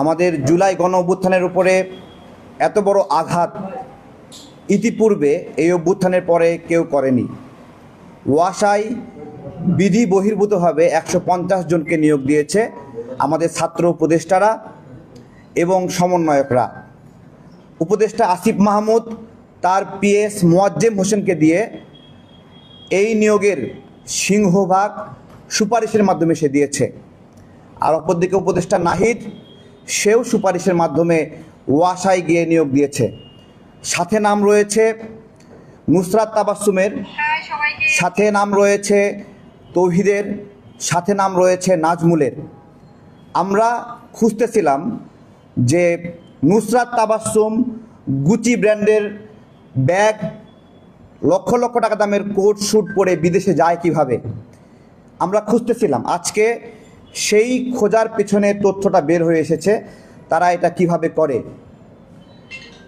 আমাদের জুলাই গণ অভ্যুত্থানের উপরে এত বড় আঘাত ইতিপূর্বে এই অভ্যুত্থানের পরে কেউ করেনি। ওয়াসায় বিধি বহির্ভূতভাবে একশো পঞ্চাশ জনকে নিয়োগ দিয়েছে আমাদের ছাত্র উপদেষ্টারা এবং সমন্বয়করা। উপদেষ্টা আসিফ মাহমুদ, তার পিএস মোয়াজ্জেম হোসেনকে দিয়ে এই নিয়োগের সিংহভাগ সুপারিশের মাধ্যমে সে দিয়েছে। আর অপরদিকে উপদেষ্টা নাহিদ সেও সুপারিশের মাধ্যমে ওয়াসায় গিয়ে নিয়োগ দিয়েছে। সাথে নাম রয়েছে নুসরাত তাবাসুমের সাথে নাম রয়েছে তৌহিদের সাথে নাম রয়েছে নাজমুলের। আমরা খুঁজতেছিলাম যে নুসরাত তাবাসুম গুচি ব্র্যান্ডের ব্যাগ লক্ষ লক্ষ টাকা দামের কোট শ্যুট পরে বিদেশে যায় কীভাবে? আমরা খুঁজতেছিলাম। আজকে সেই খোঁজার পেছনে তথ্যটা বের হয়ে এসেছে, তারা এটা কীভাবে করে?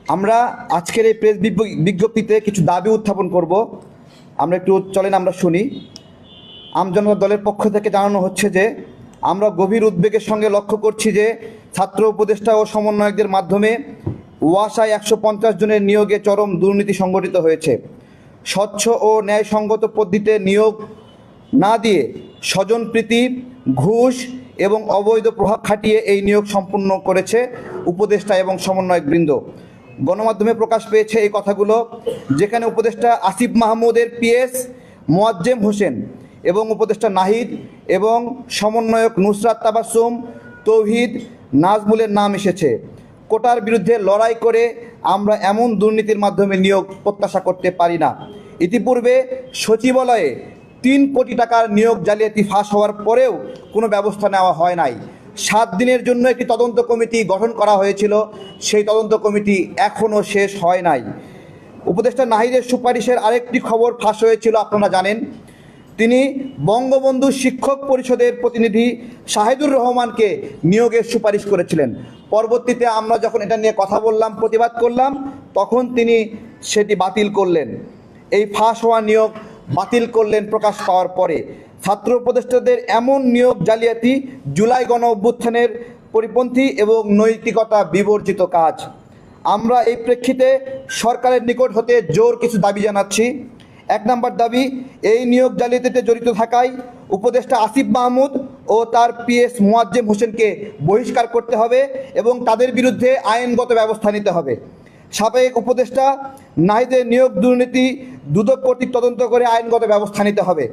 আমরা আজকের এই প্রেস বিজ্ঞ- বিজ্ঞপ্তিতে কিছু দাবি উত্থাপন করব। আমরা একটু চলেন, আমরা শুনি। আমজনতা দলের পক্ষ থেকে জানানো হচ্ছে যে, আমরা গভীর উদ্বেগের সঙ্গে লক্ষ্য করছি যে, ছাত্র উপদেষ্টা ও সমন্বয়কদের মাধ্যমে ওয়াসায় একশো পঞ্চাশ জনের নিয়োগে চরম দুর্নীতি সংগঠিত হয়েছে। স্বচ্ছ ও ন্যায়সঙ্গত পদ্ধতিতে নিয়োগ না দিয়ে স্বজনপ্রীতি ঘুষ এবং অবৈধ প্রভাব খাটিয়ে এই নিয়োগ সম্পূর্ণ করেছে উপদেষ্টা এবং সমন্বয়ক বৃন্দ। গণমাধ্যমে প্রকাশ পেয়েছে এই কথাগুলো, যেখানে উপদেষ্টা আসিফ মাহমুদের পিএস মোয়াজ্জেম হোসেন এবং উপদেষ্টা নাহিদ এবং সমন্বয়ক নুসরাত তাবাসুম তৌহিদ নাজমুলের নাম এসেছে। কোটার বিরুদ্ধে লড়াই করে আমরা এমন দুর্নীতির মাধ্যমে নিয়োগ প্রত্যাশা করতে পারি না। ইতিপূর্বে সচিবালয়ে তিন কোটি টাকার নিয়োগ জালিয়াতি ফাঁস হওয়ার পরেও কোনো ব্যবস্থা নেওয়া হয় নাই। সাত দিনের জন্য একটি তদন্ত কমিটি গঠন করা হয়েছিল। সেই তদন্ত কমিটি এখনও শেষ হয় নাই। উপদেষ্টা নাহিদের সুপারিশের আরেকটি খবর ফাঁস হয়েছিল, আপনারা জানেন। তিনি বঙ্গবন্ধু শিক্ষক পরিষদের প্রতিনিধি শাহিদুর রহমানকে নিয়োগের সুপারিশ করেছিলেন। পরবর্তীতে আমরা যখন এটা নিয়ে কথা বললাম, প্রতিবাদ করলাম, তখন তিনি সেটি বাতিল করলেন। এই ফাঁস হওয়া নিয়োগ বাতিল করলেন প্রকাশ পাওয়ার পরে। ছাত্র উপদেষ্টাদের এমন নিয়োগ জালিয়াতি, জুলাই গণ অভ্যুত্থানের পরিপন্থী এবং নৈতিকতা বিবর্জিত কাজ। আমরা এই প্রেক্ষিতে সরকারের নিকট হতে জোর কিছু দাবি জানাচ্ছি। এক নম্বর দাবি, এই নিয়োগ জালিয়াতিতে জড়িত থাকায় উপদেষ্টা আসিফ মাহমুদ ও তার পিএস মোয়াজ্জেম হোসেনকে বহিষ্কার করতে হবে এবং তাদের বিরুদ্ধে আইনগত ব্যবস্থা নিতে হবে। সাবেক উপদেষ্টা নাহিদের নিয়োগ দুর্নীতি দুদক কর্তৃক তদন্ত করে আইনগত ব্যবস্থা নিতে হবে।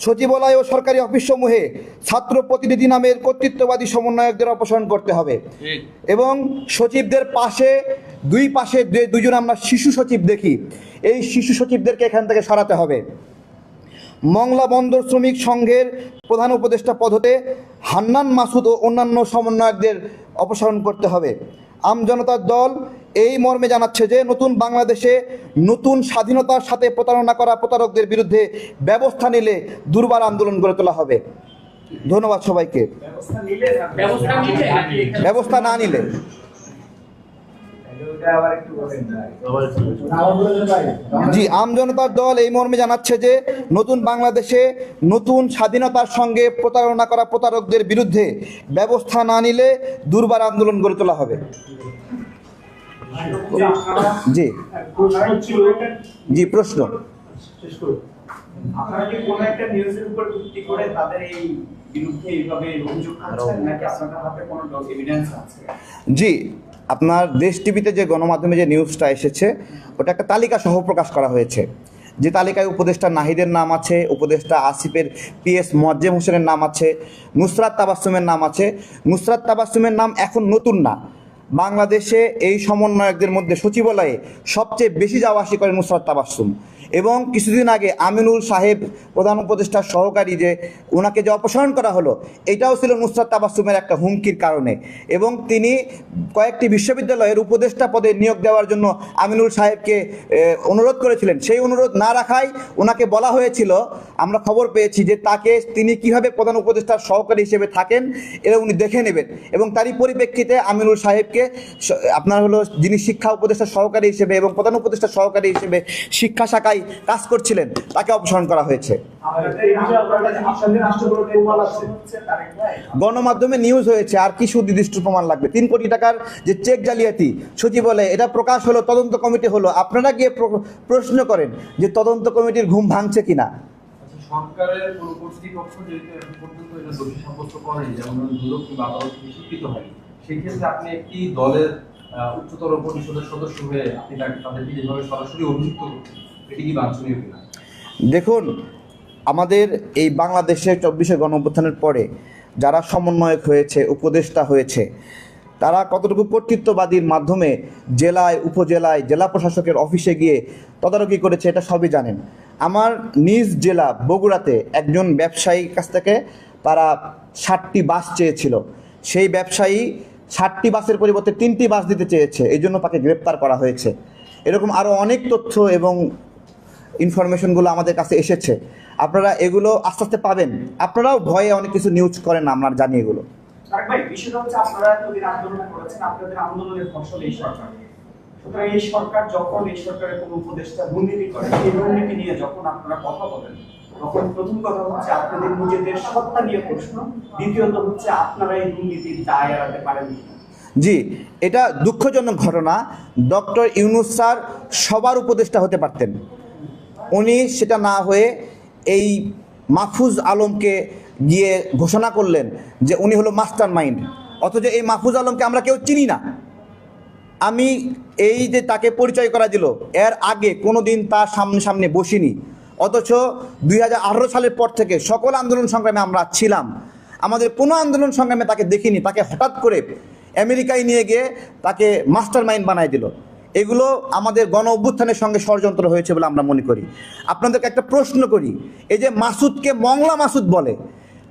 সচিবালয় ও সরকারি অফিসসমূহে ছাত্র প্রতিনিধি নামের কর্তৃত্ববাদী সমন্বয়কদের অপসারণ করতে হবে। এবং সচিবদের পাশে দুই পাশে দুজন আমরা শিশু সচিব দেখি। এই শিশু সচিবদেরকে এখান থেকে সরাতে হবে। মংলা বন্দর শ্রমিক সংঘের প্রধান উপদেষ্টা পদ হতে হান্নান মাসুদ ও অন্যান্য সমন্বয়কদের অপসারণ করতে হবে। আমজনতার দল এই মর্মে জানাচ্ছে যে নতুন বাংলাদেশে নতুন স্বাধীনতার সাথে প্রতারণা করা প্রতারকদের বিরুদ্ধে ব্যবস্থা নিলে দুর্বার আন্দোলন গড়ে তোলা হবে। ধন্যবাদ সবাইকে। ব্যবস্থা না নিলে। জি আমজনতার দল এই মর্মে জানাচ্ছে যে নতুন বাংলাদেশে নতুন স্বাধীনতার সঙ্গে প্রতারণা করা প্রতারকদের বিরুদ্ধে ব্যবস্থা না নিলে দুর্বার আন্দোলন গড়ে তোলা হবে। জি। জি প্রশ্ন। আপনারা কি কোনো একটা নিউজের উপর ভিত্তি করে তাদের এই বিরুদ্ধে এইভাবে অভিযোগ করছেন নাকি আপনাদের হাতে কোনো এভিডেন্স আছে? জি আপনার দেশ টিভিতে যে গণমাধ্যমে যে নিউজটা এসেছে ওটা একটা তালিকা সহ প্রকাশ করা হয়েছে। যে তালিকায় উপদেষ্টা নাহিদের নাম আছে উপদেষ্টা আসিফের পিএস মোয়াজ্জেম হোসেনের নাম আছে নুসরাত তাবাসুমের নাম আছে। নুসরাত তাবাসুমের নাম এখন নতুন না। বাংলাদেশে এই সমন্বয়কদের মধ্যে সচিবালয়ে সবচেয়ে বেশি যাওয়া আসি করেন নুসরাত তাবাসুম এবং কিছুদিন আগে আমিনুল সাহেব প্রধান উপদেষ্টার সহকারী যে ওনাকে যে অপসারণ করা হলো, এটাও ছিল নুসরাত তাবাসুমের একটা হুমকির কারণে। এবং তিনি কয়েকটি বিশ্ববিদ্যালয়ের উপদেষ্টা পদে নিয়োগ দেওয়ার জন্য আমিনুল সাহেবকে অনুরোধ করেছিলেন। সেই অনুরোধ না রাখায় ওনাকে বলা হয়েছিল, আমরা খবর পেয়েছি যে তাকে তিনি কীভাবে প্রধান উপদেষ্টার সহকারী হিসেবে থাকেন এটা উনি দেখে নেবেন। এবং তারই পরিপ্রেক্ষিতে আমিনুল সাহেবকে আপনার হলো যিনি শিক্ষা উপদেষ্টার সহকারী হিসেবে এবং প্রধান উপদেষ্টার সহকারী হিসেবে শিক্ষা শাখায় কাজ করছিলেন, তাকে অপসারণ করা হয়েছে। গণমাধ্যমে নিউজ হয়েছে, আর কি সুনির্দিষ্ট প্রমাণ লাগবে? তিন কোটি টাকার যে চেক জালিয়াতি, সচিব বলে, এটা প্রকাশ হলো, তদন্ত কমিটি হলো। আপনারা গিয়ে প্র- প্রশ্ন করেন যে তদন্ত কমিটির ঘুম ভাঙছে কিনা? সরকারের দেখুন, আমাদের এই বাংলাদেশের চব্বিশে গণঅভ্যুত্থানের পরে যারা সমন্বয়ক হয়েছে, উপদেষ্টা হয়েছে, তারা কতটুকু কর্তৃত্ববাদীর মাধ্যমে জেলায়, উপজেলায়, জেলা প্রশাসকের অফিসে গিয়ে তদারকি করেছে এটা সবই জানেন। আমার নিজ জেলা বগুড়াতে একজন ব্যবসায়ীর কাছ থেকে তারা ষাটটি বাস চেয়েছিল। সেই ব্যবসায়ী ষাটটি বাসের পরিবর্তে তিনটি বাস দিতে চেয়েছে এই জন্য তাকে গ্রেপ্তার করা হয়েছে। এরকম আরও অনেক তথ্য এবং ইনফরমেশনগুলো আমাদের কাছে এসেছে। আপনারা এগুলো আস্তে আস্তে পাবেন। আপনারাও ভয়ে অনেক কিছু নিউজ করেন আমরা জানি এগুলো। তারেক ভাই বিষয়টা হচ্ছে আপনারা এতদিন আন্দোলন করেছেন আপনাদের আন্দোলনের ফসল এই সরকার। সুতরাং এই সরকার যখন এই সরকারের কোনো উপদেষ্টা দুর্নীতি করে এই দুর্নীতি নিয়ে যখন আপনারা কথা বলেন তখন প্রথম কথা হচ্ছে আপনাদের নিজেদের সত্তা নিয়ে প্রশ্ন দ্বিতীয়ত হচ্ছে আপনারা এই দুর্নীতির দায় এড়াতে পারেন জি এটা দুঃখজনক ঘটনা। ডক্টর ইউনুস স্যার সবার উপদেষ্টা হতে পারতেন। উনি সেটা না হয়ে এই মাহফুজ আলমকে গিয়ে ঘোষণা করলেন যে উনি হলো মাস্টার মাইন্ড অথচ এই মাহফুজ আলমকে আমরা কেউ চিনি না। আমি এই যে তাকে পরিচয় করা দিল, এর আগে কোনো দিন তার সামনে সামনে বসিনি। অথচ দুই হাজার আঠারো সালের পর থেকে সকল আন্দোলন সংগ্রামে আমরা ছিলাম। আমাদের কোনো আন্দোলন সংগ্রামে তাকে দেখিনি। তাকে হঠাৎ করে আমেরিকায় নিয়ে গিয়ে তাকে মাস্টার মাইন্ড বানায় দিল। এগুলো আমাদের গণ অভ্যুত্থানের সঙ্গে ষড়যন্ত্র হয়েছে বলে আমরা মনে করি। আপনাদেরকে একটা প্রশ্ন করি, এই যে মাসুদকে মংলা মাসুদ বলে,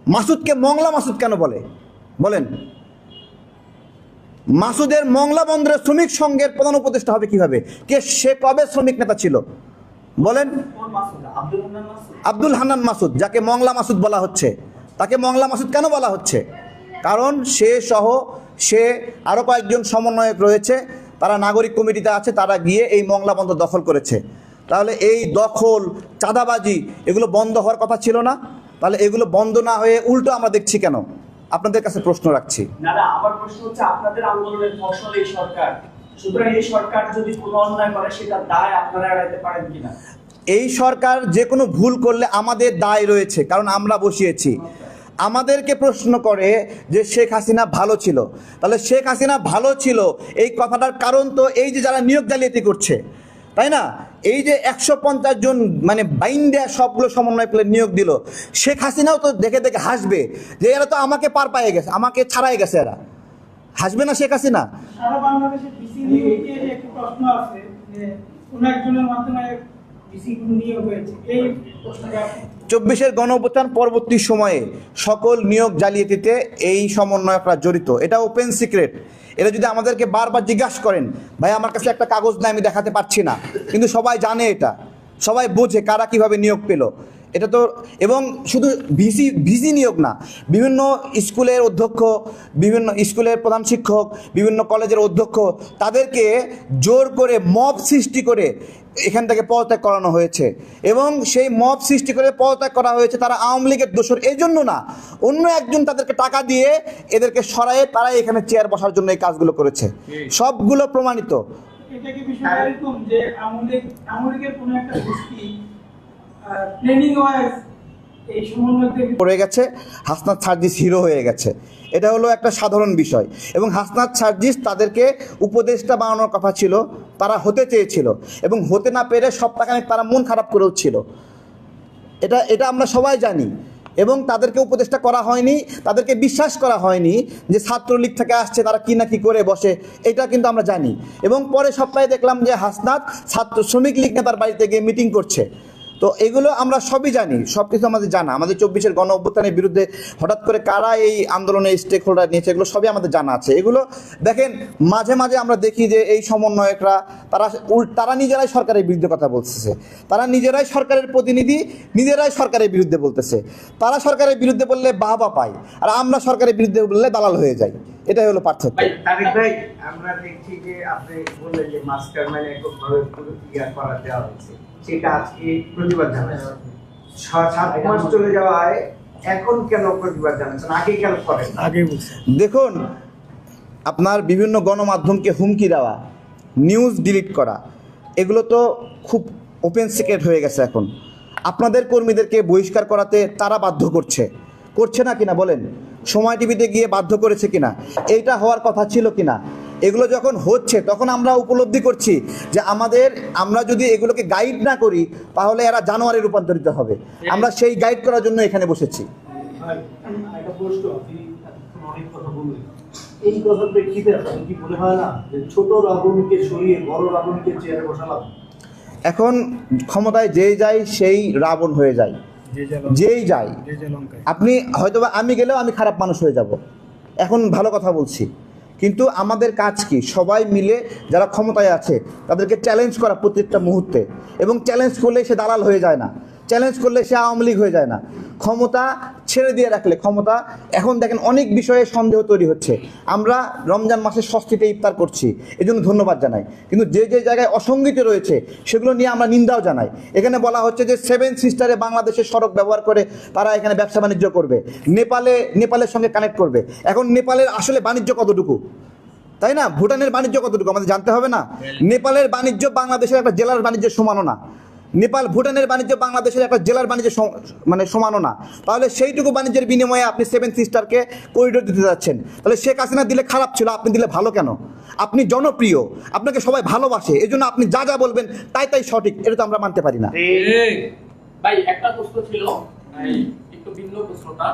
মাসুদকে মংলা মাসুদ কেন বলে? বলেন। মাসুদের মংলা বন্দরের শ্রমিক সংঘের প্রধান উপদেষ্টা হবে কীভাবে? কে, সে কবে শ্রমিক নেতা ছিল? বলেন। আব্দুল হান্নান মাসুদ, যাকে মংলা মাসুদ বলা হচ্ছে। তাকে মংলা মাসুদ কেন বলা হচ্ছে? কারণ সে সহ সে আরও কয়েকজন সমন্বয়ক রয়েছে। তারা নাগরিক কমিটিতে আছে তারা গিয়ে এই মংলা বন্দর দখল করেছে। তাহলে এই দখল চাঁদাবাজি এগুলো বন্ধ হওয়ার কথা ছিল না? তাহলে এগুলো বন্ধ না হয়ে উল্টো আমরা দেখছি কেন? আপনাদের কাছে প্রশ্ন রাখছি। না না আমার প্রশ্ন হচ্ছে আপনাদের আন্দোলনের ফসল এই সরকার। সুতরাং এই সরকার যদি কোনো অন্যায় করে সেটা দায় আপনারা এড়াইতে পারেন কিনা? এই সরকার যে কোনো ভুল করলে আমাদের দায় রয়েছে কারণ আমরা বসিয়েছি। আমাদেরকে প্রশ্ন করে যে শেখ হাসিনা ভালো ছিল। তাহলে শেখ হাসিনা ভালো ছিল, এই কথাটার কারণ তো এই যে যারা নিয়োগ জালিয়াতি করছে, তাই না? এই যে একশো পঞ্চাশ জন মানে বাইন্ডিয়া সবগুলো সমন্বয় করে নিয়োগ দিল, শেখ হাসিনাও তো দেখে দেখে হাসবে যে এরা তো আমাকে পার পায়ে গেছে, আমাকে ছাড়াই গেছে এরা। হাসবে না শেখ হাসিনা? একজনের মাধ্যমে এই চব্বিশের গণ পরবর্তী সময়ে সকল নিয়োগ জালিয়াতিতে এই সমন্বয়করা জড়িত। এটা ওপেন সিক্রেট এটা যদি আমাদেরকে বারবার জিজ্ঞাসা করেন, ভাই, আমার কাছে একটা কাগজ নাই, আমি দেখাতে পারছি না। কিন্তু সবাই জানে এটা। সবাই বোঝে কারা কীভাবে নিয়োগ পেল। এটা তো, এবং শুধু ভিসি ভিসি নিয়োগ না, বিভিন্ন স্কুলের অধ্যক্ষ, বিভিন্ন স্কুলের প্রধান শিক্ষক, বিভিন্ন কলেজের অধ্যক্ষ, তাদেরকে জোর করে মব সৃষ্টি করে এখান থেকে পদত্যাগ করানো হয়েছে। এবং সেই মব সৃষ্টি করে পদত্যাগ করা হয়েছে তারা আওয়ামী লীগের দোষর। এই জন্য না অন্য একজন তাদেরকে টাকা দিয়ে এদেরকে সরায়ে তারাই এখানে চেয়ার বসার জন্য এই কাজগুলো করেছে। সবগুলো প্রমাণিত। পড়ে গেছে হাসনাত সার্জিস হিরো হয়ে গেছে। এটা হলো একটা সাধারণ বিষয়। এবং হাসনাত সার্জিস তাদেরকে উপদেষ্টা বানানোর কথা ছিল, তারা হতে চেয়েছিল। এবং হতে না পেরে সপ্তাহখানেক তারা মন খারাপ করেও এটা এটা আমরা সবাই জানি। এবং তাদেরকে উপদেষ্টা করা হয়নি, তাদেরকে বিশ্বাস করা হয়নি যে ছাত্রলীগ থেকে আসছে, তারা কি না কি করে বসে, এটা কিন্তু আমরা জানি। এবং পরে সপ্তাহে দেখলাম যে হাসনাত ছাত্র শ্রমিক লীগ নেতার বাড়িতে গিয়ে মিটিং করছে। তো এগুলো আমরা সবই জানি সব কিছু আমাদের জানা। আমাদের চব্বিশের গণ অভ্যুত্থানের বিরুদ্ধে হঠাৎ করে কারা এই আন্দোলনে স্টেক হোল্ডার নিয়েছে, এগুলো সবই আমাদের জানা আছে। এগুলো দেখেন, মাঝে মাঝে আমরা দেখি যে এই সমন্বয়করা, তারা তারা নিজেরাই সরকারের বিরুদ্ধে কথা বলতেছে। তারা নিজেরাই সরকারের প্রতিনিধি, নিজেরাই সরকারের বিরুদ্ধে বলতেছে। তারা সরকারের বিরুদ্ধে বললে বাহবা পায়, আর আমরা সরকারের বিরুদ্ধে বললে দালাল হয়ে যাই। এটাই হলো পার্থক্য। আমরা দেখছি যে আপনি বললেন যে করা দেওয়া সেটা আজকে প্রতিবাদ জানাচ্ছে। সাত মাস চলে যাওয়ায় এখন কেন প্রতিবাদ জানাচ্ছেন? আগে কেন করেন? না? দেখুন আপনার বিভিন্ন গণমাধ্যমকে হুমকি দেওয়া নিউজ ডিলিট করা এগুলো তো খুব ওপেন সিক্রেট হয়ে গেছে এখন। আপনাদের কর্মীদেরকে বহিষ্কার করাতে তারা বাধ্য করছে। করছে না কিনা বলেন? সময় টিভিতে গিয়ে বাধ্য করেছে কিনা? এইটা হওয়ার কথা ছিল কিনা? এগুলো যখন হচ্ছে তখন আমরা উপলব্ধি করছি যে আমাদের আমরা যদি এগুলোকে গাইড না করি তাহলে এরা জানুয়ারি রূপান্তরিত হবে। আমরা সেই গাইড করার জন্য এখানে বসেছি। একটা প্রশ্ন আপনি এতক্ষণ অনেক কথা বললেন। এই কথার প্রেক্ষিতে কি মনে হয় না যে ছোট রাবণকে সরিয়ে বড় রাবণকে চেয়ারে বসালাম? এখন ক্ষমতায় যেই যায় সেই রাবণ হয়ে যায়। যেই যায়। আপনি হয়তোবা আমি গেলেও আমি খারাপ মানুষ হয়ে যাব। এখন ভালো কথা বলছি। কিন্তু আমাদের কাজ কি? সবাই মিলে যারা ক্ষমতায় আছে, তাদেরকে চ্যালেঞ্জ করা প্রত্যেকটা মুহূর্তে। এবং চ্যালেঞ্জ করলে সে দালাল হয়ে যায় না। চ্যালেঞ্জ করলে সে আওয়ামী লীগ হয়ে যায় না। ক্ষমতা ছেড়ে দিয়ে রাখলে ক্ষমতা এখন দেখেন অনেক বিষয়ে সন্দেহ তৈরি হচ্ছে। আমরা রমজান মাসে ষষ্ঠীতে ইফতার করছি এই জন্য ধন্যবাদ জানাই। কিন্তু যে যে জায়গায় অসঙ্গতি রয়েছে সেগুলো নিয়ে আমরা নিন্দাও জানাই। এখানে বলা হচ্ছে যে সেভেন সিস্টারে বাংলাদেশের সড়ক ব্যবহার করে তারা এখানে ব্যবসা বাণিজ্য করবে। নেপালে নেপালের সঙ্গে কানেক্ট করবে। এখন নেপালের আসলে বাণিজ্য কতটুকু? তাই না? ভুটানের বাণিজ্য কতটুকু? আমাদের জানতে হবে না। নেপালের বাণিজ্য বাংলাদেশের একটা জেলার বাণিজ্যের সমানও না। নেপাল ভুটানের বাণিজ্য বাংলাদেশের একটা জেলার বাণিজ্য মানে সমানও না। তাহলে সেইটুকু বাণিজ্যের বিনিময়ে আপনি সেভেন সিস্টারকে করিডোর দিতে যাচ্ছেন। তাহলে শেখ হাসিনা দিলে খারাপ ছিল, আপনি দিলে ভালো কেন? আপনি জনপ্রিয়, আপনাকে সবাই ভালোবাসে এই জন্য আপনি যা যা বলবেন তাই তাই সঠিক, এটা তো আমরা মানতে পারি না। ভাই, একটা প্রশ্ন ছিল একটু ভিন্ন প্রশ্নটা।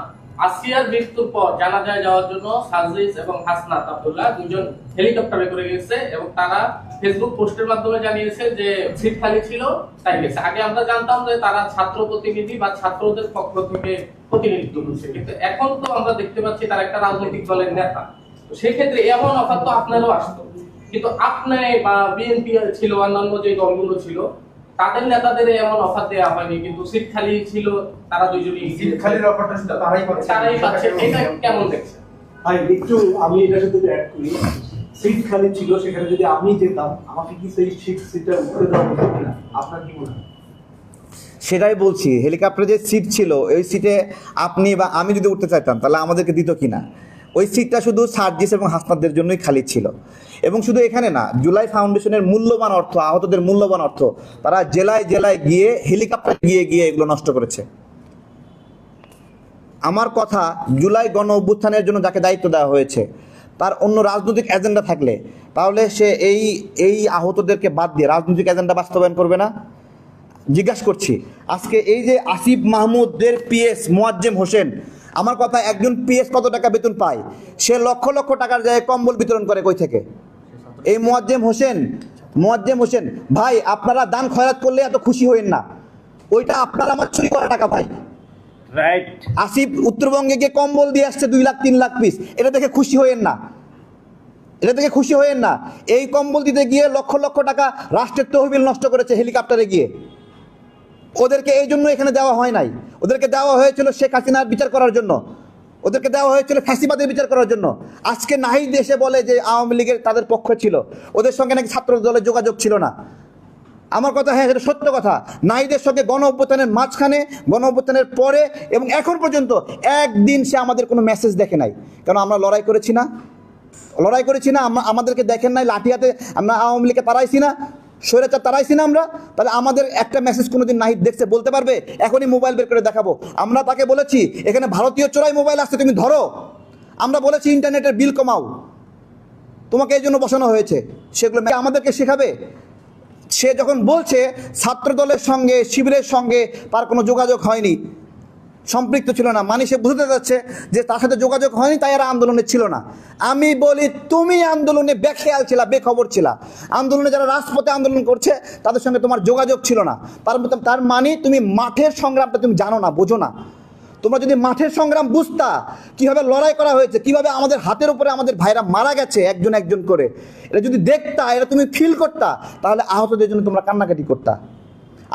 আসিয়ার মৃত্যুর পর জানা যায় যাওয়ার জন্য সাজিস এবং হাসনাত আব্দুল্লাহ দুজন হেলিকপ্টারে করে গেছে এবং তারা ফেসবুক পোস্টের মাধ্যমে জানিয়েছে যে সিট খালি ছিল, তাই গেছে। আগে আমরা জানতাম যে তারা ছাত্র প্রতিনিধি বা ছাত্রদের পক্ষ থেকে প্রতিনিধিত্ব করছে। কিন্তু এখন তো আমরা দেখতে পাচ্ছি তারা একটা রাজনৈতিক দলের নেতা। তো সেক্ষেত্রে এমন অফার তো আপনারও আসতো। কিন্তু আপনি বা বিএনপি ছিল, অন্যান্য যে দলগুলো ছিল তাদের নেতাদের এমন অফার দেওয়া হয়নি কিন্তু সিট খালি ছিল তারা দুজনই সিট খালির অফারটা শুধু তারাই পাচ্ছে তারাই পাচ্ছে। এটা কেমন দেখছে ভাই একটু আমি এটার সাথে অ্যাড করি সিট খালি ছিল সেখানে যদি আমি যেতাম আমাকে কি সেই সিট সিটটা উঠে দেওয়া হতো কিনা? আপনার কি মনে হয়? সেটাই বলছি হেলিকপ্টারে যে সিট ছিল ওই সিটে আপনি বা আমি যদি উঠতে চাইতাম তাহলে আমাদেরকে দিত কিনা? ওই সিটটা শুধু সার্জিস এবং হাসনাতদের জন্যই খালি ছিল। এবং শুধু এখানে না, জুলাই ফাউন্ডেশনের মূল্যবান অর্থ, আহতদের মূল্যবান অর্থ, তারা জেলায় জেলায় গিয়ে, হেলিকপ্টার গিয়ে গিয়ে এগুলো নষ্ট করেছে। আমার কথা জুলাই গণ অভ্যুত্থানের জন্য যাকে দায়িত্ব দেওয়া হয়েছে, তার অন্য রাজনৈতিক এজেন্ডা থাকলে, তাহলে সে এই এই আহতদেরকে বাদ দিয়ে রাজনৈতিক এজেন্ডা বাস্তবায়ন করবে না? জিজ্ঞাসা করছি, আজকে এই যে আসিফ মাহমুদের পিএস মোয়াজ্জেম হোসেন আমার কথা একজন পিএস কত টাকা বেতন পায়? সে লক্ষ লক্ষ টাকার জায়গায় কম্বল বিতরণ করে কই থেকে? এই মোয়াজ্জেম হোসেন মোয়াজ্জেম হোসেন ভাই আপনারা দান খয়রাত করলে এত খুশি হইন না। ওইটা আপনার আমার চুরি করা টাকা ভাই। রাইট আসিফ উত্তরবঙ্গে গিয়ে কম্বল দিয়ে আসছে দুই লাখ তিন লাখ পিস এটা দেখে খুশি হইেন না। এটা থেকে খুশি হইেন না। এই কম্বল দিতে গিয়ে লক্ষ লক্ষ টাকা রাষ্ট্রের তহবিল নষ্ট করেছে হেলিকপ্টারে গিয়ে। ওদেরকে এই জন্য এখানে দেওয়া হয় নাই। ওদেরকে দেওয়া হয়েছিল শেখ হাসিনার বিচার করার জন্য। ওদেরকে দেওয়া হয়েছিল ফ্যাসিবাদের বিচার করার জন্য। আজকে নাহিদ এসে বলে যে আওয়ামী লীগের তাদের পক্ষ ছিল। ওদের সঙ্গে নাকি ছাত্র দলের যোগাযোগ ছিল না। আমার কথা হ্যাঁ সেটা সত্য কথা। নাইদের সঙ্গে গণ অভ্যুত্থানের মাঝখানে, গণ অভ্যুত্থানের পরে এবং এখন পর্যন্ত একদিন সে আমাদের কোনো মেসেজ দেখে নাই। কারণ আমরা লড়াই করেছি না? লড়াই করেছি না? আমাদেরকে দেখেন নাই? লাঠিয়াতে আমরা আওয়ামী লীগকে তারাইছি না? স্বৈরাচার তারাইছি না আমরা, তাহলে আমাদের একটা মেসেজ কোনোদিন নাহিদ দেখছে, বলতে পারবে? এখনই মোবাইল বের করে দেখাবো। আমরা তাকে বলেছি, এখানে ভারতীয় চোরাই মোবাইল আসছে, তুমি ধরো। আমরা বলেছি, ইন্টারনেটের বিল কমাও। তোমাকে এই জন্য বসানো হয়েছে। সেগুলো আমাদেরকে শেখাবে। সে যখন বলছে ছাত্র দলের সঙ্গে, শিবিরের সঙ্গে তার কোনো যোগাযোগ হয়নি। সম্পৃক্ত ছিল না। মানে সে বুঝতে যাচ্ছে যে তার সাথে যোগাযোগ হয়নি, তাই এরা আন্দোলনে ছিল না। আমি বলি, তুমি আন্দোলনে বেখেয়াল ছিলা, বেখবর ছিলা। আন্দোলনে যারা রাজপথে আন্দোলন করছে, তাদের সঙ্গে তোমার যোগাযোগ ছিল না। তার তার মানে তুমি মাঠের সংগ্রামটা তুমি জানো না, বোঝো না। তোমরা যদি মাঠের সংগ্রাম বুঝতা, কীভাবে লড়াই করা হয়েছে, কীভাবে আমাদের হাতের উপরে আমাদের ভাইরা মারা গেছে একজন একজন করে এটা যদি দেখতা এটা তুমি ফিল করতা, তাহলে আহতদের জন্য তোমরা কান্নাকাটি করতা।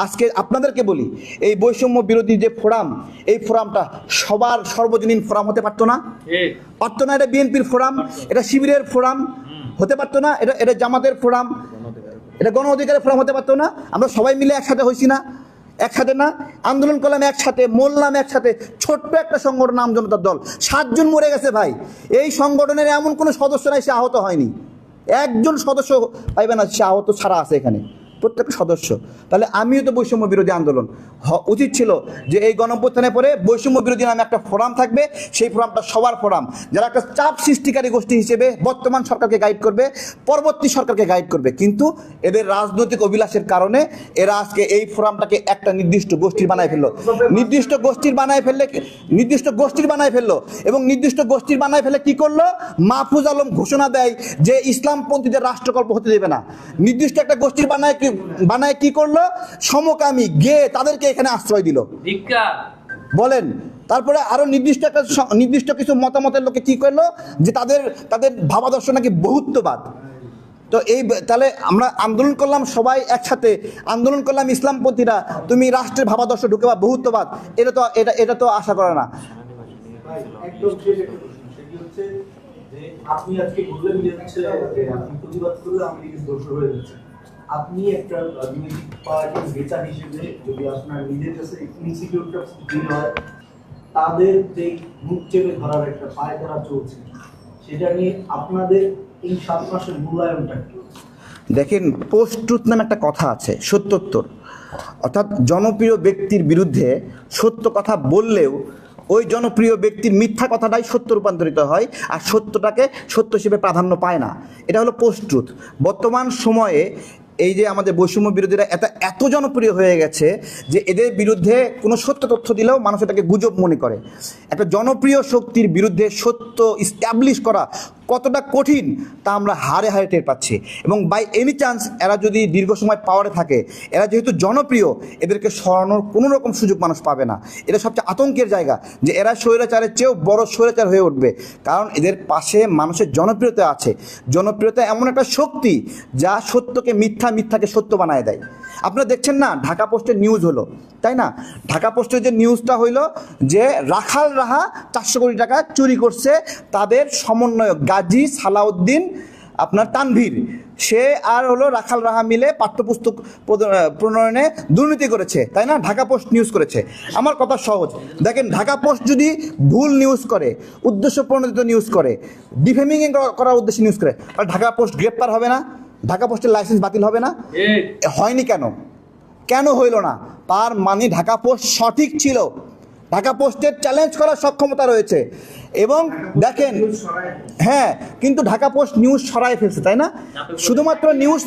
আজকে আপনাদেরকে বলি এই বৈষম্য বিরোধী যে ফোরাম এই ফোরামটা সবার সর্বজনীন ফোরাম হতে পারতো না। পারতো না এটা বিএনপির ফোরাম এটা শিবিরের ফোরাম হতে পারতো না এটা এটা জামাতের ফোরাম এটা গণ অধিকারের ফোরাম হতে পারতো না। আমরা সবাই মিলে একসাথে হয়েছি না একসাথে না। আন্দোলন করলাম একসাথে মরলাম একসাথে ছোট্ট একটা সংগঠন নাম জনতার দল। সাতজন মরে গেছে ভাই। এই সংগঠনের এমন কোনো সদস্য নাই সে আহত হয়নি। একজন সদস্য পাইবে না সে আহত ছাড়া আছে এখানে। প্রত্যেকটা সদস্য। তাহলে আমিও তো বৈষম্য বিরোধী আন্দোলন। উচিত ছিল যে এই গণঅভ্যুত্থানের পরে বৈষম্য বিরোধী নামে একটা ফোরাম থাকবে, সেই ফোরামটা সবার ফোরাম। যারা একটা চাপ সৃষ্টিকারী গোষ্ঠী হিসেবে বর্তমান সরকারকে গাইড করবে, পরবর্তী সরকারকে গাইড করবে। কিন্তু এদের রাজনৈতিক অভিলাষের কারণে এরা আজকে এই ফোরামটাকে একটা নির্দিষ্ট গোষ্ঠীর বানায় ফেলল। নির্দিষ্ট গোষ্ঠীর বানায় ফেললে নির্দিষ্ট গোষ্ঠীর বানায় ফেলল। এবং নির্দিষ্ট গোষ্ঠীর বানায় ফেলে কি করল? মাহফুজ আলম ঘোষণা দেয় যে ইসলামপন্থীদের রাষ্ট্রকল্প হতে দেবে না। নির্দিষ্ট একটা গোষ্ঠীর বানায় বানায় কি করল? সমকামী গে তাদেরকে এখানে আশ্রয় দিল। বলেন তারপরে আরও নির্দিষ্ট একটা স- নির্দিষ্ট কিছু মতামতের লোকে কি করল? যে তাদের তাদের ভাবাদর্শ নাকি বহুত্ববাদ। তো এই তাহলে আমরা আন্দোলন করলাম সবাই একসাথে। আন্দোলন করলাম ইসলামপন্থীরা। তুমি রাষ্ট্রের ভাবাদর্শ ঢুকে বা বহুত্ববাদ এটা তো এটা এটা তো আশা করে না। আপনি আজকে বললেন যে হচ্ছে যে আপনি প্রতিবাদ করলে আমি দোষ হয়ে যাচ্ছে। আপনি একটা রাজনৈতিক পার্টির নেতা হিসেবে যদি আপনার নিজের কাছে ইনসিকিউরটা ফিল হয়, তাদের যে মুখ চেপে ধরার একটা পায় ধরা চলছে। সেটা নিয়ে আপনাদের এই সাত মাসের মূল্যায়নটা কি? দেখেন পোস্ট ট্রুথ নামে একটা কথা আছে, সত্যোত্তর। অর্থাৎ জনপ্রিয় ব্যক্তির বিরুদ্ধে সত্য কথা বললেও ওই জনপ্রিয় ব্যক্তির মিথ্যা কথাটাই সত্য রূপান্তরিত হয় আর সত্যটাকে সত্য হিসেবে প্রাধান্য পায় না। এটা হলো পোস্ট ট্রুথ বর্তমান সময়ে এই যে আমাদের বৈষম্য বিরোধীরা এত এত জনপ্রিয় হয়ে গেছে যে এদের বিরুদ্ধে কোনো সত্য তথ্য দিলেও মানুষ এটাকে গুজব মনে করে। একটা জনপ্রিয় শক্তির বিরুদ্ধে সত্য ইস্টাবলিশ করা কতটা কঠিন তা আমরা হারে হারে টের পাচ্ছি। এবং বাই এনি চান্স এরা যদি দীর্ঘ সময় পাওয়ারে থাকে, এরা যেহেতু জনপ্রিয়, এদেরকে সরানোর কোনো রকম সুযোগ মানুষ পাবে না। এটা সবচেয়ে আতঙ্কের জায়গা যে এরা স্বৈরাচারের চেয়েও বড় স্বৈরাচার হয়ে উঠবে। কারণ এদের পাশে মানুষের জনপ্রিয়তা আছে। জনপ্রিয়তা এমন একটা শক্তি যা সত্যকে মিথ্যা মিথ্যাকে সত্য বানায় দেয়। আপনারা দেখছেন না, ঢাকা পোস্টের নিউজ হলো। তাই না? ঢাকা পোস্টের যে নিউজটা হইল যে রাখাল রাহা চারশো কোটি টাকা চুরি করছে তাদের সমন্বয়ক গাজী সালাউদ্দিন আপনার তানভীর। সে আর হলো রাখাল রাহা মিলে পাঠ্যপুস্তক প্রণয়নে দুর্নীতি করেছে তাই না? ঢাকা পোস্ট নিউজ করেছে। আমার কথা সহজ। দেখেন ঢাকা পোস্ট যদি ভুল নিউজ করে উদ্দেশ্য প্রণোদিত নিউজ করে ডিফেমিং করার উদ্দেশ্যে নিউজ করে আর ঢাকা পোস্ট গ্রেপ্তার হবে না? ঢাকা পোস্টের লাইসেন্স বাতিল হবে না? হয়নি কেন? কেন হইল না? তার মানে ঢাকা পোস্ট সঠিক ছিল। ঢাকা পোস্টের চ্যালেঞ্জ করার সক্ষমতা রয়েছে। এবং দেখেন হ্যাঁ কিন্তু ঢাকা পোস্ট নিউজ সরাই ফেলছে, তাই না? শুধুমাত্র নিউজ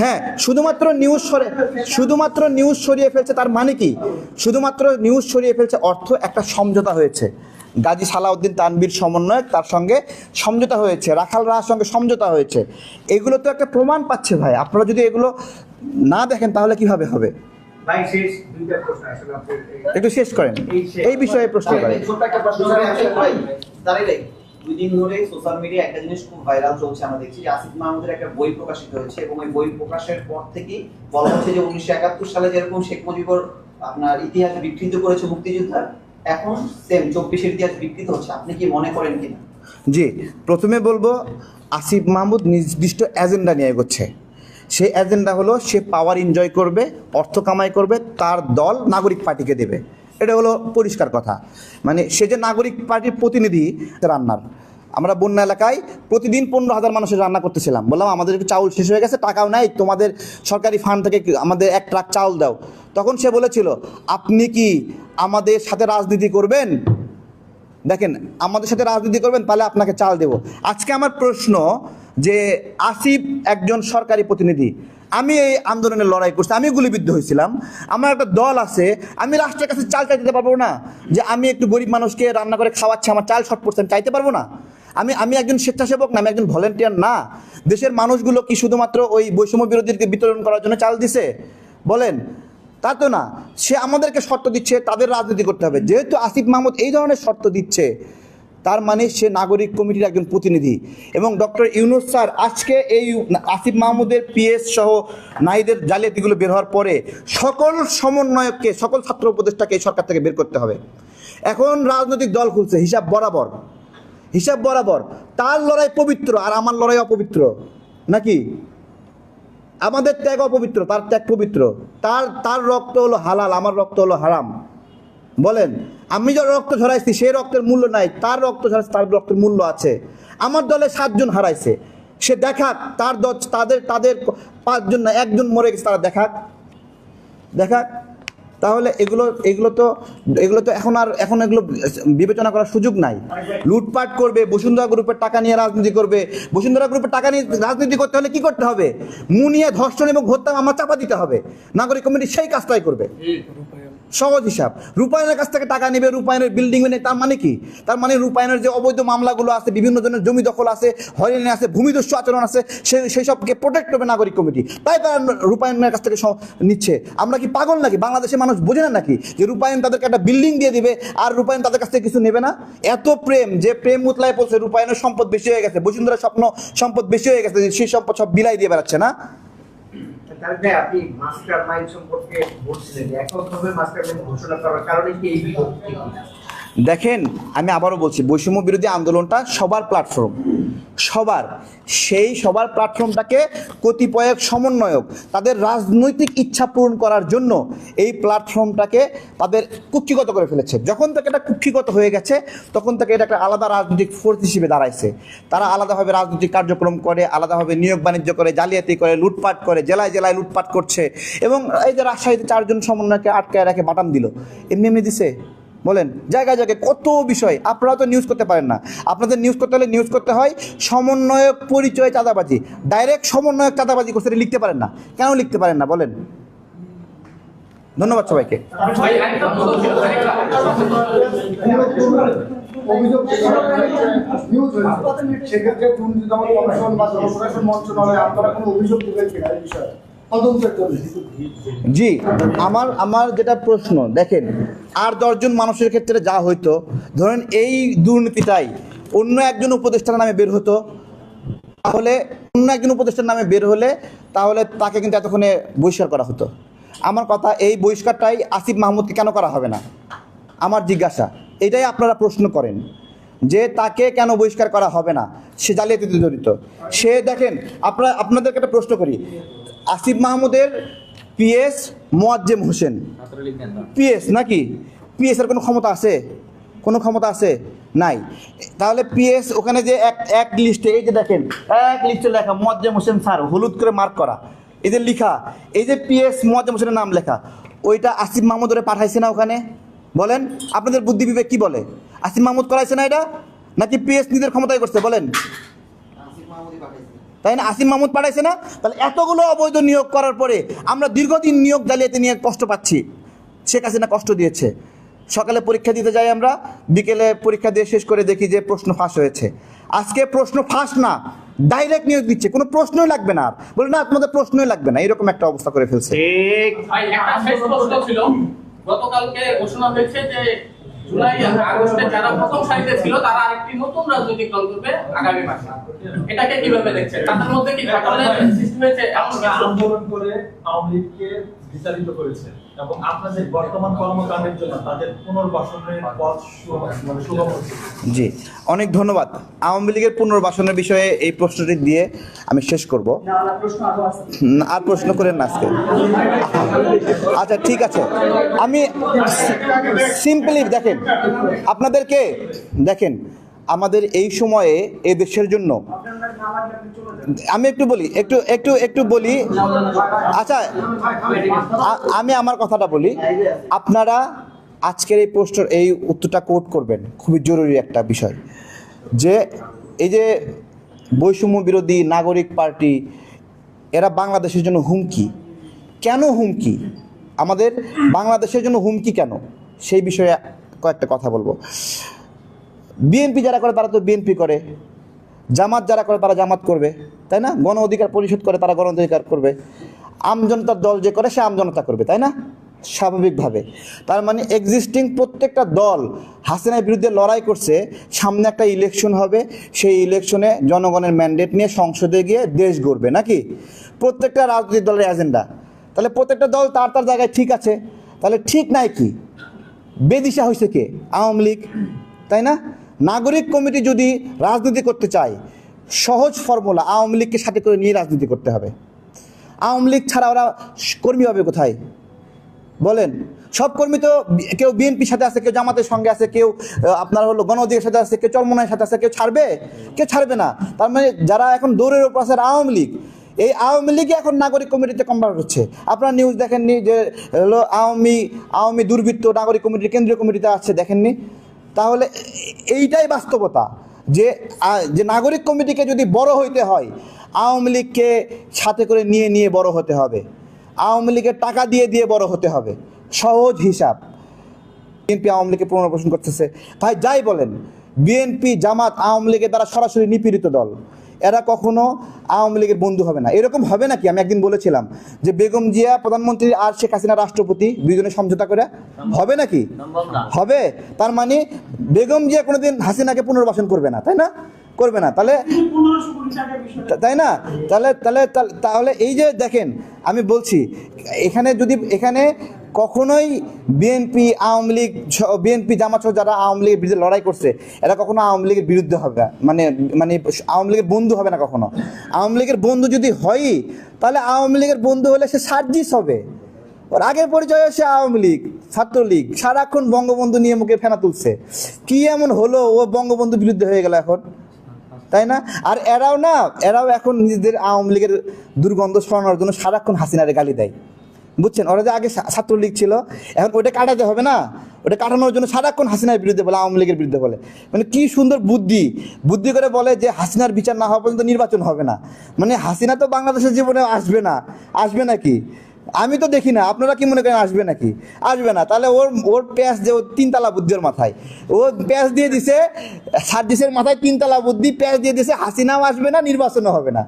হ্যাঁ শুধুমাত্র নিউজ সরে শুধুমাত্র নিউজ সরিয়ে ফেলছে তার মানে কি? শুধুমাত্র নিউজ সরিয়ে ফেলছে অর্থ, একটা সমঝোতা হয়েছে। গাজী সালাউদ্দিন তানবীর সমন্বয়ক, তার সঙ্গে সমঝোতা হয়েছে, রাখাল রাহার সঙ্গে সমঝোতা হয়েছে। এগুলো তো একটা প্রমাণ পাচ্ছে ভাই। আপনারা যদি এগুলো না দেখেন, তাহলে কীভাবে হবে? ভাই শেষ দুইটা প্রশ্ন আসলে আপনি একটু শেষ করেন। এই বিষয়ে প্রশ্ন করেন। ছোট্ট একটা প্রশ্ন করে ভাই, দাঁড়িয়ে দুই দিন ধরে সোশ্যাল মিডিয়ায় একটা জিনিস খুব ভাইরাল চলছে আমরা দেখছি যে আসিফ মাহমুদের একটা বই প্রকাশিত হয়েছে এবং ওই বই প্রকাশের পর থেকে বলা হচ্ছে যে উনিশশো একাত্তর সালে যেরকম শেখ মুজিবুর আপনার ইতিহাস বিকৃত করেছে মুক্তিযোদ্ধার এখন সেম চব্বিশের ইতিহাস বিকৃত হচ্ছে। আপনি কি মনে করেন কিনা? জি প্রথমে বলব আসিফ মাহমুদ নির্দিষ্ট এজেন্ডা নিয়ে এগোচ্ছে। সেই এজেন্ডা হলো সে পাওয়ার এনজয় করবে, অর্থ কামাই করবে, তার দল নাগরিক পার্টিকে দেবে। এটা হলো পরিষ্কার কথা। মানে সে যে নাগরিক পার্টির প্রতিনিধি রান্নার। আমরা বন্যা এলাকায় প্রতিদিন পনেরো হাজার মানুষের রান্না করতেছিলাম। বললাম, আমাদের একটু চাউল শেষ হয়ে গেছে, টাকাও নাই, তোমাদের সরকারি ফান্ড থেকে আমাদের এক ট্রাক চাউল দাও। তখন সে বলেছিল, আপনি কি আমাদের সাথে রাজনীতি করবেন? দেখেন, আমাদের সাথে রাজনীতি করবেন, তাহলে আপনাকে চাল দেব। আজকে আমার প্রশ্ন যে আসিফ একজন সরকারি প্রতিনিধি। আমি এই আন্দোলনে লড়াই করছি, আমি গুলিবিদ্ধ হয়েছিলাম। আমার একটা দল আছে, আমি রাষ্ট্রের কাছে চাল চাইতে পারব না। যে আমি একটু গরিব মানুষকে রান্না করে খাওয়াচ্ছি, আমার চাল শর্ট পড়ছে, আমি চাইতে পারব না। আমি আমি একজন স্বেচ্ছাসেবক না, আমি একজন ভলেন্টিয়ার না। দেশের মানুষগুলো কি শুধুমাত্র ওই বৈষম্য বিরোধীকে বিতরণ করার জন্য চাল দিছে? বলেন, তা তো না। সে আমাদেরকে শর্ত দিচ্ছে, তাদের রাজনীতি করতে হবে। যেহেতু আসিফ মাহমুদ এই ধরনের শর্ত দিচ্ছে তার মানে সে নাগরিক কমিটির একজন প্রতিনিধি। এবং ডক্টর ইউনুস স্যার, আজকে এই আসিফ মাহমুদের পিএস সহ নাইদের জালিয়াতিগুলো বের হওয়ার পরে সকল সমন্বয়ককে, সকল ছাত্র উপদেষ্টাকে এই সরকার থেকে বের করতে হবে। এখন রাজনৈতিক দল খুলছে, হিসাব বরাবর। হিসাব বরাবর। তার লড়াই পবিত্র আর আমার লড়াই অপবিত্র, নাকি? আমাদের ত্যাগ অপবিত্র, তার ত্যাগ পবিত্র। তার তার রক্ত হলো হালাল, আমার রক্ত হলো হারাম। বলেন, আমি যে রক্ত ঝরাইছি সে রক্তের মূল্য নাই, তার রক্ত ঝরাইছে, তার রক্তের মূল্য আছে। আমার দলে সাতজন হারাইছে। সে দেখাক, তার দল, তাদের তাদের পাঁচজন না, একজন মরে গেছে, তারা দেখাক। দেখাক। তাহলে এগুলো এগুলো তো এগুলো তো এখন আর, এখন এগুলো বিবেচনা করার সুযোগ নাই। লুটপাট করবে, বসুন্ধরা গ্রুপের টাকা নিয়ে রাজনীতি করবে। বসুন্ধরা গ্রুপের টাকা নিয়ে রাজনীতি করতে হলে কি করতে হবে? মুনিয়ে ধর্ষণ এবং হত্যা আমার চাপা দিতে হবে। নাগরিক কমিটি সেই কাজটাই করবে। সহজ হিসাব। রূপায়ণের কাছ থেকে টাকা নেবে, রূপায়ণের বিল্ডিং এনে তার মানে কি? তার মানে রূপায়ণের যে অবৈধ মামলাগুলো আছে, বিভিন্ন জনের জমি দখল আছে হয়রানি আছে, ভূমিদস্যু আচরণ আছে, সে, সেই সবকে প্রোটেক্ট করবে নাগরিক কমিটি। তাই তারা রূপায়ণের কাছ থেকে নিচ্ছে। আমরা কি পাগল নাকি? বাংলাদেশের মানুষ বোঝে না নাকি যে রূপায়ণ তাদেরকে একটা বিল্ডিং দিয়ে দিবে আর রূপায়ণ তাদের কাছ থেকে কিছু নেবে না? এত প্রেম, যে প্রেম উতলায় পড়ছে, রূপায়ণের সম্পদ বেশি হয়ে গেছে, বসুন্ধরা স্বপ্ন সম্পদ বেশি হয়ে গেছে, সেই সম্পদ সব বিলাই দিয়ে বেড়াচ্ছে না? তাহলে আপনি মাস্টার মাইন্ড সম্পর্কে বলছিলেন, এখন তবে মাস্টার মাইন্ড ঘোষণা করার কারণে কি এই বিপত্তি? দেখেন, আমি আবারও বলছি, বৈষম্য বিরোধী আন্দোলনটা সবার প্ল্যাটফর্ম সবার। সেই সবার প্ল্যাটফর্মটাকে কতিপয়ক সমন্বয়ক তাদের রাজনৈতিক ইচ্ছা পূরণ করার জন্য এই প্ল্যাটফর্মটাকে তাদের কুক্ষিগত করে ফেলেছে। যখন থেকে এটা কুক্ষিগত হয়ে গেছে, তখন থেকে এটা একটা আলাদা রাজনৈতিক ফোর্স হিসেবে দাঁড়াইছে। তারা আলাদাভাবে রাজনৈতিক কার্যক্রম করে, আলাদাভাবে নিয়োগ বাণিজ্য করে, জালিয়াতি করে, লুটপাট করে, জেলায় জেলায় লুটপাট করছে এবং এই যে রাজশাহীতে চারজন সমন্বয়কে আটকায় রাখে বাটাম দিল, এমনি এমনি দিছে। বলেন জায়গায় জায়গায় কত বিষয় আপনারা তো নিউজ করতে পারেন না আপনাদের নিউজ করতে হলে নিউজ করতে হয় সমন্বয়ক পরিচয় চাঁদাবাজি ডাইরেক্ট সমন্বয়ক চাঁদাবাজি এটা লিখতে পারেন না কেন লিখতে পারেন না বলেন ধন্যবাদ সবাইকে সেক্ষেত্রে আপনারা অভিযোগ এই বিষয়ে জি, আমার আমার যেটা প্রশ্ন, দেখেন, আর দশজন মানুষের ক্ষেত্রে যা হইতো, ধরেন এই দুর্নীতিটাই অন্য একজন উপদেষ্টার নামে বের হতো, তাহলে অন্য একজন উপদেষ্টার নামে বের হলে তাহলে তাকে কিন্তু এতক্ষণে বহিষ্কার করা হতো। আমার কথা, এই বহিষ্কারটাই আসিফ মাহমুদকে কেন করা হবে না? আমার জিজ্ঞাসা, এটাই আপনারা প্রশ্ন করেন, যে তাকে কেন বহিষ্কার করা হবে না? সে জালিয়াতিতে জড়িত। সে দেখেন, আপনারা, আপনাদেরকে একটা প্রশ্ন করি আসিফ মাহমুদের পিএস মোয়াজ্জেম হোসেন। পিএস নাকি? পিএস এর কোনো ক্ষমতা আছে? কোনো ক্ষমতা আছে? নাই। তাহলে পিএস ওখানে যে এক এক লিস্টে, এই যে দেখেন, এক লিস্টে লেখা মোয়াজ্জেম হোসেন স্যার, হলুদ করে মার্ক করা। এই যে লিখা, এই যে পিএস মোয়াজ্জেম হোসেনের নাম লেখা, ওইটা আসিফ মাহমুদ ওরে পাঠাইছে না ওখানে? বলেন, আপনাদের বুদ্ধি বিবেক কি বলে? আসিফ মাহমুদ করাইছে না এটা? নাকি পিএস নিজের ক্ষমতায় করছে? বলেন। আসিফ পাঠাইছে। তাই না? আসিম মাহমুদ পাঠাইছে না? তাহলে এতগুলো অবৈধ নিয়োগ করার পরে আমরা দীর্ঘদিন নিয়োগ জালিয়াতি নিয়ে কষ্ট পাচ্ছি। শেখ হাসিনা কষ্ট দিয়েছে। সকালে পরীক্ষা দিতে যাই আমরা বিকেলে পরীক্ষা দিয়ে শেষ করে দেখি যে প্রশ্ন ফাঁস হয়েছে। আজকে প্রশ্ন ফাঁস না ডাইরেক্ট নিয়োগ দিচ্ছে। কোনো প্রশ্নই লাগবে না আর। বলে না তোমাদের প্রশ্নই লাগবে না। এরকম একটা অবস্থা করে ফেলছে। ঠিক ভাই একটা শেষ প্রশ্ন ছিল। গতকালকে ঘোষণা হয়েছে যে জুলাই আগস্টে যারা প্রথম সারিতে ছিল তারা আরেকটি নতুন রাজনৈতিক দল করবে আগামী মাসে। এটাকে কীভাবে দেখছেন? তাদের মধ্যে কি ফাটলের সৃষ্টি এমন আন্দোলন করে আওয়ামী লীগকে করেছে। এবং আপনাদের বর্তমান কর্মকাণ্ডের জন্য তাদের পুনর্বাসনের পথ মানে জি, অনেক ধন্যবাদ। আওয়ামী লীগের পুনর্বাসনের বিষয়ে এই প্রশ্নটি দিয়ে আমি শেষ করব। আরও প্রশ্ন করেন না আজকে। আচ্ছা ঠিক আছে। আমি সিম্পলি দেখেন, আপনাদেরকে দেখেন, আমাদের এই সময়ে এই দেশের জন্য আমি একটু বলি, একটু একটু একটু বলি। আচ্ছা আমি আমার কথাটা বলি। আপনারা আজকের এই প্রশ্নের এই উত্তরটা কোট করবেন, খুবই জরুরি একটা বিষয়। যে এই যে বৈষম্য বিরোধী নাগরিক পার্টি, এরা বাংলাদেশের জন্য হুমকি। কেন হুমকি? আমাদের বাংলাদেশের জন্য হুমকি কেন? সেই বিষয়ে কয়েকটা কথা বলব। বিএনপি যারা করে, তারা তো বিএনপি করে। জামাত যারা করে তারা জামাত করবে, তাই না? গণ অধিকার পরিষদ করে তারা গণ অধিকার করবে। আমজনতার দল যে করে, সে আমজনতা করবে, তাই না? স্বাভাবিকভাবে। তার মানে এক্সিস্টিং প্রত্যেকটা দল হাসিনার বিরুদ্ধে লড়াই করছে, সামনে একটা ইলেকশন হবে, সেই ইলেকশনে জনগণের ম্যান্ডেট নিয়ে সংসদে গিয়ে দেশ গড়বে, নাকি? প্রত্যেকটা রাজনৈতিক দলের এজেন্ডা তাহলে প্রত্যেকটা দল তার তার জায়গায় ঠিক আছে। তাহলে ঠিক নাই কি? বেদিশা হয়েছে কে? আওয়ামী লীগ, তাই না? নাগরিক কমিটি যদি রাজনীতি করতে চায়, সহজ ফর্মুলা আওয়ামী লীগকে সাথে করে নিয়ে রাজনীতি করতে হবে। আওয়ামী লীগ ছাড়া ওরা কর্মী হবে কোথায়? বলেন, সব কর্মী তো কেউ বিএনপির সাথে আছে, কেউ জামাতের সঙ্গে আছে, কেউ আপনার হলো গণ সাথে আছে, কেউ চরমনায়ের সাথে আছে, কেউ ছাড়বে? কেউ ছাড়বে না। তার মানে যারা এখন দৌড়ের ওপর আছে আওয়ামী লীগ। এই আওয়ামী লীগই এখন নাগরিক কমিটিতে কনভার্ট হচ্ছে। আপনারা নিউজ দেখেননি যে, হলো আওয়ামী আওয়ামী দুর্বৃত্ত নাগরিক কমিটির কেন্দ্রীয় কমিটিতে আছে, দেখেননি? তাহলে এইটাই বাস্তবতা যে যে নাগরিক কমিটিকে যদি বড় হইতে হয়, আওয়ামী লীগকে সাথে করে নিয়ে নিয়ে বড় হতে হবে। আওয়ামী লীগের টাকা দিয়ে দিয়ে বড় হতে হবে। সহজ হিসাব। বিএনপি আওয়ামী লীগকে পুনর্বাসন করতেছে। ভাই, যাই বলেন, বিএনপি, জামাত আওয়ামী লীগের দ্বারা সরাসরি নিপীড়িত দল। এরা কখনো আওয়ামী লীগের বন্ধু হবে না। এরকম হবে নাকি? আমি একদিন বলেছিলাম যে বেগম জিয়া প্রধানমন্ত্রী আর শেখ হাসিনা রাষ্ট্রপতি দুইজনে সমঝোতা করে হবে নাকি? হবে। তার মানে বেগম জিয়া কোনোদিন হাসিনাকে পুনর্বাসন করবে না তাই না? করবে না। তাহলে তাই না? তাহলে তাহলে- তাহলে এই যে দেখেন আমি বলছি এখানে যদি এখানে কখনোই BNP Awami League BNP Jamaat যারা আওয়ামী লীগের বিরুদ্ধে লড়াই করছে, এরা কখনো আওয়ামী লীগের বিরুদ্ধে হবে। মানে মানে আওয়ামী লীগের বন্ধু হবে না কখনো। আওয়ামী লীগের বন্ধু যদি হয় তাহলে আওয়ামী লীগের বন্ধু হলে সে সার্জিস হবে। ওর আগের পরিচয় সে আওয়ামী লীগ, ছাত্রলীগ, সারাক্ষণ বঙ্গবন্ধু নিয়ে মুখে ফেনা তুলছে। কি এমন হলো ও বঙ্গবন্ধু বিরুদ্ধে হয়ে গেল এখন? তাই না? আর এরাও না, এরাও এখন নিজেদের আওয়ামী লীগের দুর্গন্ধ সরানোর জন্য সারাক্ষণ হাসিনারে গালি দেয়। বুঝছেন? ওরা যে আগে ছাত্রলীগ ছিল, এখন ওটা কাটাতে হবে না। ওটা কাটানোর জন্য সারাক্ষণ হাসিনার বিরুদ্ধে বলে, আওয়ামী লীগের বিরুদ্ধে বলে। মানে কি সুন্দর বুদ্ধি। বুদ্ধি করে বলে যে হাসিনার বিচার না হওয়া পর্যন্ত নির্বাচন হবে না। মানে হাসিনা তো বাংলাদেশের জীবনে আসবে না। আসবে নাকি আমি তো দেখি না। আপনারা কি মনে করেন আসবে নাকি? আসবে না। তাহলে ওর ওর প্যাঁচ যে ওর তিনতলা বুদ্ধির মাথায়, ও প্যাঁচ দিয়ে দিছে, সার্জিসের মাথায় তিনতলা বুদ্ধি, প্যাঁচ দিয়ে দিছে, হাসিনাও আসবে না, নির্বাচনও হবে না।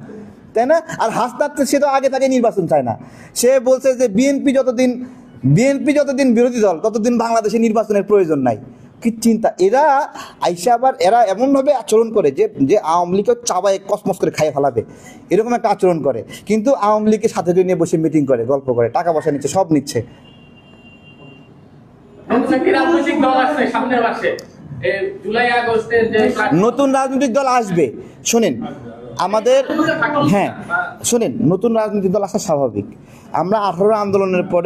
তাই না? আর হাসনাত তো সে তো আগে থেকে নির্বাচন চায় না। সে বলছে যে বিএনপি যতদিন বিএনপি যতদিন বিরোধী দল ততদিন বাংলাদেশে নির্বাচনের প্রয়োজন নাই। কি চিন্তা? এরা আইসা আবার এরা এমনভাবে আচরণ করে যে যে আওয়ামী লীগকে চাবায় কসমস করে খাইয়ে ফেলাবে। এরকম একটা আচরণ করে। কিন্তু আওয়ামী লীগের সাথে নিয়ে বসে মিটিং করে গল্প করে টাকা পয়সা নিচ্ছে সব নিচ্ছে। নতুন রাজনৈতিক দল আসবে। শোনেন আমাদের হ্যাঁ শুনেন নতুন রাজনৈতিক দল আসা স্বাভাবিক। আমরা আঠারো আন্দোলনের পরে